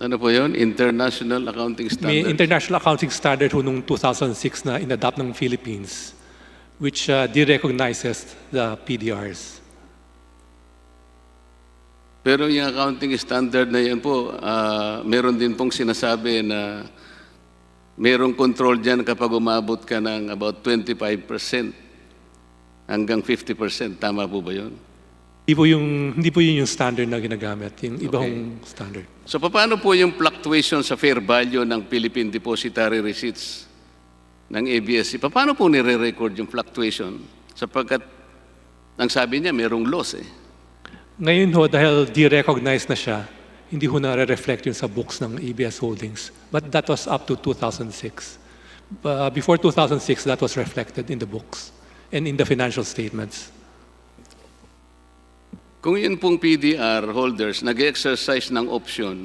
Ano po yun? International Accounting May Standards. international accounting standard ho noong 2006 na inadapt ng Philippines which uh, de-recognizes the PDRs. Pero yung accounting standard na yan po, ah, meron din pong sinasabi na merong control dyan kapag umabot ka ng about 25% hanggang 50%. Tama po ba yun? Hindi po yung hindi po yun yung standard na ginagamit, yung iba Okay. hong standard. So paano po yung fluctuation sa fair value ng Philippine Depositary Receipts ng ABS? Paano po nire-record yung fluctuation? Sapagkat ang sabi niya merong loss eh. Ngayon ho, dahil de-recognize na siya, hindi ho nare-reflect yun sa books ng ABS Holdings. But that was up to 2006. Uh, before 2006, that was reflected in the books and in the financial statements. Kung yun pong PDR holders nag-exercise ng option